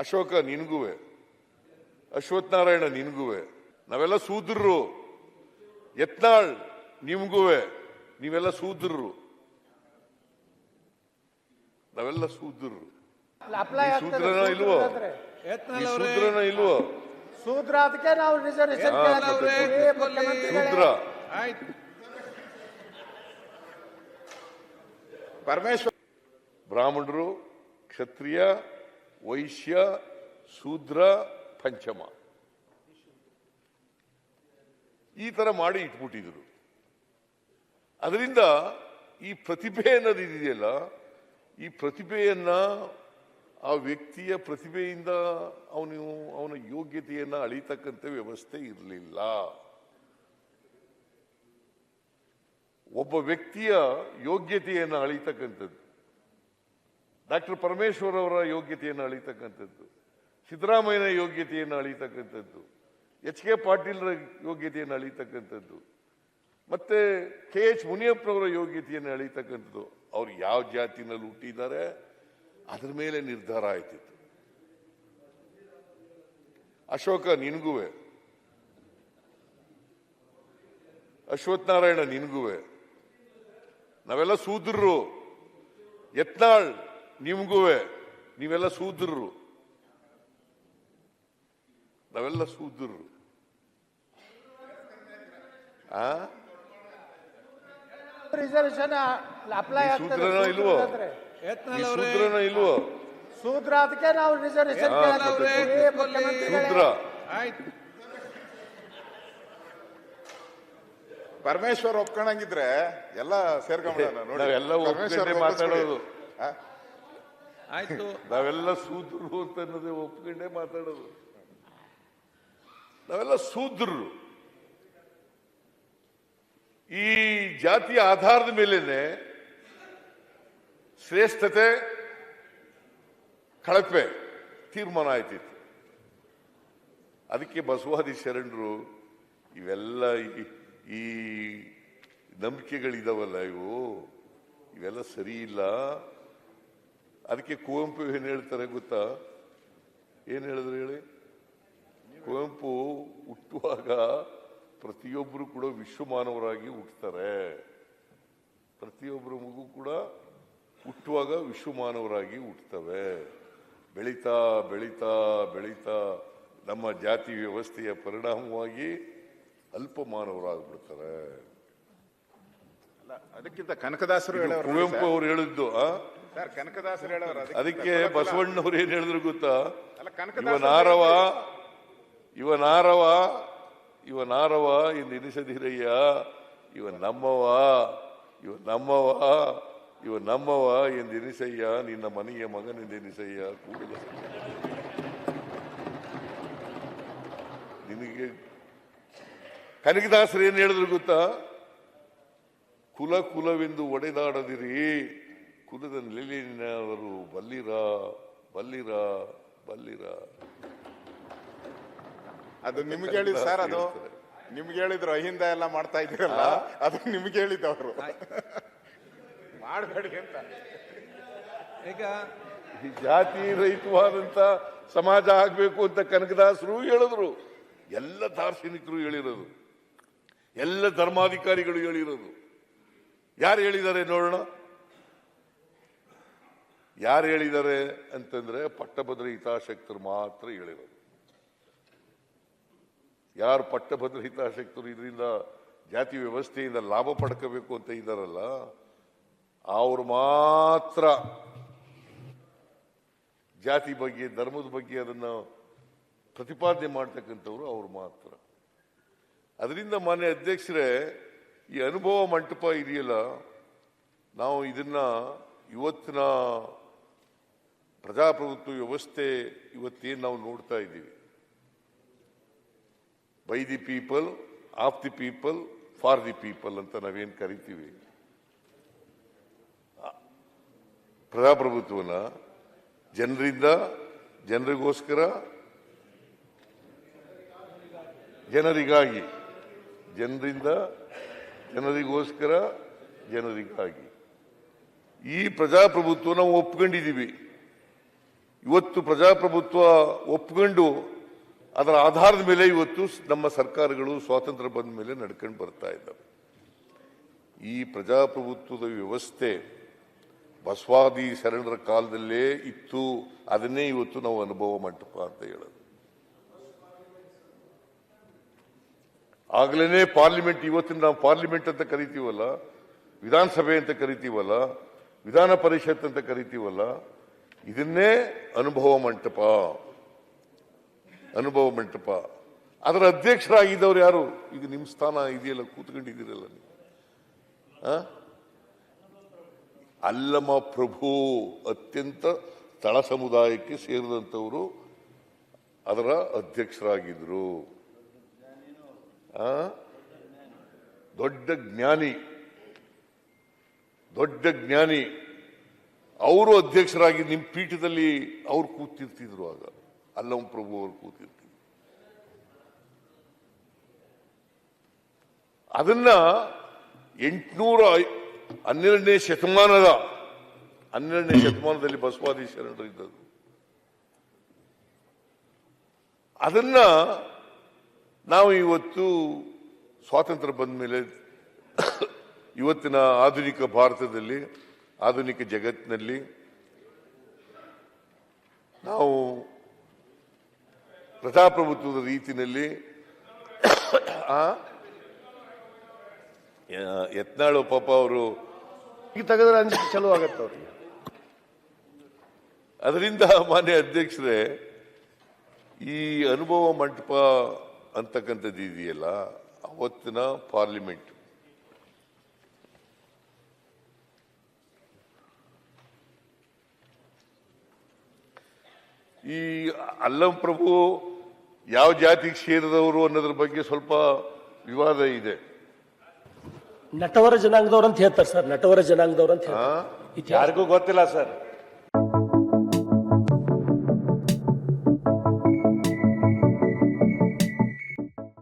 ಅಶೋಕ ನಿನಗುವೆ. ಅಶ್ವತ್ಥನಾರಾಯಣ ನಿನಗುವೆ. ನಿನ್ಗುವೆ ನಾವೆಲ್ಲ ಸೂದ್ರರು. ಯತ್ನಾಳ್ ನಿಮ್ಗುವೆ. ನೀವೆಲ್ಲ ಸೂದ್ರರು. ನಾವೆಲ್ಲ ಸೂದ್ರರು. ಸೂತ್ರನ ಇಲ್ವೋ? ಸೂತ್ರನ ಇಲ್ವೋ? ಸೂತ್ರ ಅದಕ್ಕೆ ನಾವು ಸೂದ್ರ. ಪರಮೇಶ್ವರ್. ಬ್ರಾಹ್ಮಣರು ಕ್ಷತ್ರಿಯ ವೈಶ್ಯ ಶೂದ್ರ ಪಂಚಮ. ಈ ತರ ಮಾಡಿ ಇಟ್ಬಿಟ್ಟಿದ್ರು. ಅದರಿಂದ ಈ ಪ್ರತಿಭೆ ಅನ್ನೋದು ಇದೆಯಲ್ಲ ಈ ಪ್ರತಿಭೆಯನ್ನ ಆ ವ್ಯಕ್ತಿಯ ಪ್ರತಿಭೆಯಿಂದ ಅವನು, ಅವನ ಯೋಗ್ಯತೆಯನ್ನ ಅಳಿತಕ್ಕಂಥ ವ್ಯವಸ್ಥೆ ಇರಲಿಲ್ಲ. ಒಬ್ಬ ವ್ಯಕ್ತಿಯ ಯೋಗ್ಯತೆಯನ್ನು ಅಳಿತಕ್ಕಂಥದ್ದು. ಡಾಕ್ಟರ್ ಪರಮೇಶ್ವರ್ ಅವರ ಯೋಗ್ಯತೆಯನ್ನು ಅಳಿತಕ್ಕಂಥದ್ದು, ಸಿದ್ದರಾಮಯ್ಯನ ಯೋಗ್ಯತೆಯನ್ನು ಅಳಿತಕ್ಕಂಥದ್ದು, ಎಚ್ ಕೆ ಪಾಟೀಲ್ರ ಯೋಗ್ಯತೆಯನ್ನು ಅಳಿತಕ್ಕಂಥದ್ದು, ಮತ್ತೆ ಕೆ ಎಚ್ ಮುನಿಯಪ್ಪನವರ ಯೋಗ್ಯತೆಯನ್ನು ಅಳಿತಕ್ಕಂಥದ್ದು, ಅವ್ರು ಯಾವ ಜಾತಿನಲ್ಲಿ ಹುಟ್ಟಿದ್ದಾರೆ, ಅದ್ರ ಮೇಲೆ ನಿರ್ಧಾರ ಆಯ್ತಿತ್ತು. ಅಶೋಕ, ನಿನಗುವೆ. ಅಶ್ವತ್ಥನಾರಾಯಣ ನಾರಾಯಣ ನಿನ್ಗುವೆ. ನಾವೆಲ್ಲ ಸೂದ್ರರು. ಯತ್ನಾಳ್ ನಿಮ್ಗುವೆ ನೀವೆಲ್ಲ ಸೂದ್ರರು. ನಾವೆಲ್ಲ ಸೂದ್ರರು. ಆ? ರಿಸರ್ವೇಶನ್ ಅಪ್ಲೈ ಸೂತ್ರನ ಇಲ್ವೋ? ಇಲ್ವೋ? ಸೂತ್ರ ಅದಕ್ಕೆ ನಾವು ರಿಸರ್ವೇಶನ್ ಸೂತ್ರ ಆಯ್ತು. ಪರಮೇಶ್ವರ್ ಒಪ್ಕೊಂಡಂಗಿದ್ರೆ ಎಲ್ಲ ಸೇರ್ಕೊಂಡ್ಬಿಡೋಣ ನೋಡಿ. ನಾವೆಲ್ಲ ಪರಮೇಶ್ವರ್ ಮಾತಾಡೋದು. ಆ? ಆಯ್ತು. ನಾವೆಲ್ಲ ಸೂದ್ರರು ಅಂತ ಅನ್ನೋದೇ ಒಪ್ಕೊಂಡೇ ಮಾತಾಡೋದು. ನಾವೆಲ್ಲ ಸೂದ್ರರು ಈ ಜಾತಿಯ ಆಧಾರದ ಮೇಲೇನೆ ಶ್ರೇಷ್ಠತೆ, ಕಳಪೆ ತೀರ್ಮಾನ ಆಯ್ತಿತ್ತು. ಅದಕ್ಕೆ ಬಸವಾದಿ ಶರಣರು ಇವೆಲ್ಲ ಈ- ನಂಬಿಕೆಗಳಿದಾವಲ್ಲ ಇವು. ಇವೆಲ್ಲ ಸರಿ ಇಲ್ಲ. ಅದಕ್ಕೆ ಕುವೆಂಪು ಏನ್ ಹೇಳ್ತಾರೆ ಗೊತ್ತಾ? ಏನ್ ಹೇಳಿದ್ರು ಹೇಳಿ? ಕುವೆಂಪು ಹುಟ್ಟುವಾಗ ಪ್ರತಿಯೊಬ್ಬರು ಕೂಡ ವಿಶ್ವಮಾನವರಾಗಿ ಹುಟ್ಟುತ್ತಾರೆ ಪ್ರತಿಯೊಬ್ಬರ ಮಗು ಕೂಡ ಹುಟ್ಟುವಾಗ ವಿಶ್ವಮಾನವರಾಗಿ ಹುಟ್ಟುತ್ತವೆ ಬೆಳೀತಾ ಬೆಳೀತಾ ಬೆಳೀತಾ ನಮ್ಮ ಜಾತಿ ವ್ಯವಸ್ಥೆಯ ಪರಿಣಾಮವಾಗಿ ಅಲ್ಪಮಾನವರಾಗ್ಬಿಡ್ತಾರೆ ಅಲ್ಲ, ಅದಕ್ಕಿಂತ ಕನಕದಾಸರು ಕುವೆಂಪು ಅವರು ಹೇಳಿದ್ದು ಆ? ಸರ್ ಕನಕದಾಸರು ಹೇಳೋರು ಅದಕ್ಕೆ ಬಸವಣ್ಣವ್ರು ಏನ್ ಹೇಳಿದ್ರು ಗೊತ್ತಾ? ಇವನಾರವ ಇವ ಇವನಾರವ ನಾರವ ಇವ ನಾರವ ಇವ ನಾರವ ಎಂದು ಎನಿಸದಿರಯ್ಯ ಇವ ನಮ್ಮವ ಇವ ನಮ್ಮವ ಇವ ನಮ್ಮವ ಎಂದು ಎನಿಸಯ್ಯ ನಿನ್ನ ಮನೆಯ ಮಗನೆಂದು ಎನಿಸಯ್ಯ ಕೂಡಲ. ನಿನಗೆ ಕನಕದಾಸರು ಏನ್ ಹೇಳಿದ್ರು ಗೊತ್ತಾ? ಕುಲ ಕುಲವೆಂದು ಒಡೆದಾಡದಿರಿ. ಕುಲದ ನೆಲೆಯವರು ಬಲ್ಲಿರ ಬಲ್ಲಿರ ಬಲ್ಲಿರ. ಅದು ನಿಮ್ಗೆ ಹೇಳಿದ್ ಸರ್ ಅದು. ನಿಮ್ಗೆ ಹೇಳಿದ್ರು ಅಹಿಂದ ಎಲ್ಲ ಮಾಡ್ತಾ ಇದ್ದೀರಲ್ಲ ಅದು ನಿಮ್ಗೆ ಹೇಳಿದ್ದವರು. ಮಾಡಬೇಡಿ ಅಂತ. ಈಗ ಈ ಜಾತಿ ರಹಿತವಾದಂತ ಸಮಾಜ ಆಗ್ಬೇಕು ಅಂತ ಕನಕದಾಸರು ಹೇಳಿದ್ರು. ಎಲ್ಲ ದಾರ್ಶನಿಕರು ಹೇಳಿರೋದು. ಎಲ್ಲ ಧರ್ಮಾಧಿಕಾರಿಗಳು ಹೇಳಿರೋದು. ಯಾರು ಹೇಳಿದ್ದಾರೆ ನೋಡೋಣ? ಯಾರು ಹೇಳಿದ್ದಾರೆ ಅಂತಂದ್ರೆ ಪಟ್ಟಭದ್ರ ಹಿತಾಸಕ್ತರು ಮಾತ್ರ ಹೇಳಿರೋದು. ಯಾರು ಪಟ್ಟಭದ್ರ ಹಿತಾಸಕ್ತರು ಇದರಿಂದ ಜಾತಿ ವ್ಯವಸ್ಥೆಯಿಂದ ಲಾಭ ಪಡ್ಕೋಬೇಕು ಅಂತ ಇದ್ದಾರಲ್ಲ, ಅವ್ರು ಮಾತ್ರ ಜಾತಿ ಬಗ್ಗೆ, ಧರ್ಮದ ಬಗ್ಗೆ ಅದನ್ನು ಪ್ರತಿಪಾದನೆ ಮಾಡ್ತಕ್ಕಂಥವ್ರು ಅವ್ರು ಮಾತ್ರ. ಅದರಿಂದ ಮಾನ್ಯ ಅಧ್ಯಕ್ಷರೇ, ಈ ಅನುಭವ ಮಂಟಪ ಇದೆಯಲ್ಲ, ನಾವು ಇದನ್ನ ಇವತ್ತಿನ ಪ್ರಜಾಪ್ರಭುತ್ವ ವ್ಯವಸ್ಥೆ ಇವತ್ತೇನು ನಾವು ನೋಡ್ತಾ ಇದ್ದೀವಿ. By the people of the people for the people ಅಂತ ನಾವೇನು ಕರಿತೀವಿ? ಪ್ರಜಾಪ್ರಭುತ್ವನ ಜನರಿಂದ, ಜನರಿಗೋಸ್ಕರ, ಜನರಿಗಾಗಿ, ಜನರಿಂದ, ಜನರಿಗೋಸ್ಕರ, ಜನರಿಗಾಗಿ ಈ ಪ್ರಜಾಪ್ರಭುತ್ವ ನಾವು ಒಪ್ಕೊಂಡಿದ್ದೀವಿ. ಇವತ್ತು ಪ್ರಜಾಪ್ರಭುತ್ವ ಒಪ್ಕೊಂಡು ಅದರ ಆಧಾರದ ಮೇಲೆ ಇವತ್ತು ನಮ್ಮ ಸರ್ಕಾರಗಳು ಸ್ವಾತಂತ್ರ್ಯ ಬಂದ ಮೇಲೆ ನಡ್ಕೊಂಡು ಬರ್ತಾ ಇದ್ದಾವೆ. ಈ ಪ್ರಜಾಪ್ರಭುತ್ವದ ವ್ಯವಸ್ಥೆ ಬಸವಾದಿ ಶರಣರ ಕಾಲದಲ್ಲೇ ಇತ್ತು. ಅದನ್ನೇ ಇವತ್ತು ನಾವು ಅನುಭವ ಮಂಟಪ ಅಂತ ಹೇಳೋದು. ಆಗ್ಲೇನೆ ಪಾರ್ಲಿಮೆಂಟ್, ಇವತ್ತಿನ ನಾವು ಪಾರ್ಲಿಮೆಂಟ್ ಅಂತ ಕರಿತೀವಲ್ಲ, ವಿಧಾನಸಭೆ ಅಂತ ಕರಿತೀವಲ್ಲ, ವಿಧಾನ ಪರಿಷತ್ ಅಂತ ಕರಿತೀವಲ್ಲ ಇದನ್ನೇ ಅನುಭವ ಮಂಟಪ. ಅನುಭವ ಮಂಟಪ. ಅದರ ಅಧ್ಯಕ್ಷರಾಗಿದ್ದವ್ರು ಯಾರು? ಈಗ ನಿಮ್ಮ ಸ್ಥಾನ ಇದೆಯಲ್ಲ, ಕೂತ್ಕೊಂಡಿದ್ದೀರಲ್ಲ ನೀವು? ಅಲ್ಲಮ ಪ್ರಭು ಅತ್ಯಂತ ತಳ ಸಮುದಾಯಕ್ಕೆ ಸೇರಿದಂಥವರು ಅದರ ಅಧ್ಯಕ್ಷರಾಗಿದ್ರು. ಆ? ದೊಡ್ಡ ಜ್ಞಾನಿ. ದೊಡ್ಡ ಜ್ಞಾನಿ. ಅವರು ಅಧ್ಯಕ್ಷರಾಗಿ ನಿಮ್ಮ ಪೀಠದಲ್ಲಿ ಅವ್ರು ಕೂತಿರ್ತಿದ್ರು ಆಗ. ಅಲ್ಲಂ ಪ್ರಭು ಅವರು ಕೂತಿರ್ತಿದ್ರು. ಅದನ್ನ ಎಂಟುನೂರ ಹನ್ನೆರಡನೇ ಶತಮಾನದ, ಹನ್ನೆರಡನೇ ಶತಮಾನದಲ್ಲಿ ಬಸವಾದಿ ಶರಣರು ಇದ್ದದ್ದು. ಅದನ್ನ ನಾವು ಇವತ್ತು ಸ್ವಾತಂತ್ರ್ಯ ಬಂದ ಮೇಲೆ ಇವತ್ತಿನ ಆಧುನಿಕ ಭಾರತದಲ್ಲಿ ಆಧುನಿಕ ಜಗತ್ತಿನಲ್ಲಿ ನಾವು ಪ್ರಜಾಪ್ರಭುತ್ವದ ರೀತಿಯಲ್ಲಿ ಯತ್ನಾಳು ಪಾಪ ಅವರು ಈ ತೆಗೆದ್ರೆ ಅನ್ಸಿ ಚಲೋ ಆಗತ್ತೆ ಅವ್ರಿಗೆ. ಅದರಿಂದ ಮಾನ್ಯ ಅಧ್ಯಕ್ಷರೇ ಈ ಅನುಭವ ಮಂಟಪ ಅಂತಕ್ಕಂಥದ್ದು ಇದೆಯಲ್ಲ ಅವತ್ತಿನ ಪಾರ್ಲಿಮೆಂಟ್. ಈ ಅಲ್ಲಂ ಪ್ರಭು ಯಾವ ಜಾತಿಗೆ ಸೇರಿದವರು ಅನ್ನೋದ್ರ ಬಗ್ಗೆ ಸ್ವಲ್ಪ ವಿವಾದ ಇದೆ. ನಟವರ ಜನಾಂಗದವ್ರು ಅಂತ ಹೇಳ್ತಾರೆ ಸರ್ ನಟವರ ಜನಾಂಗದವ್ರು ಅಂತ ಹೇಳ್ತಾರೆ. ಯಾರಿಗೂ ಗೊತ್ತಿಲ್ಲ ಸರ್.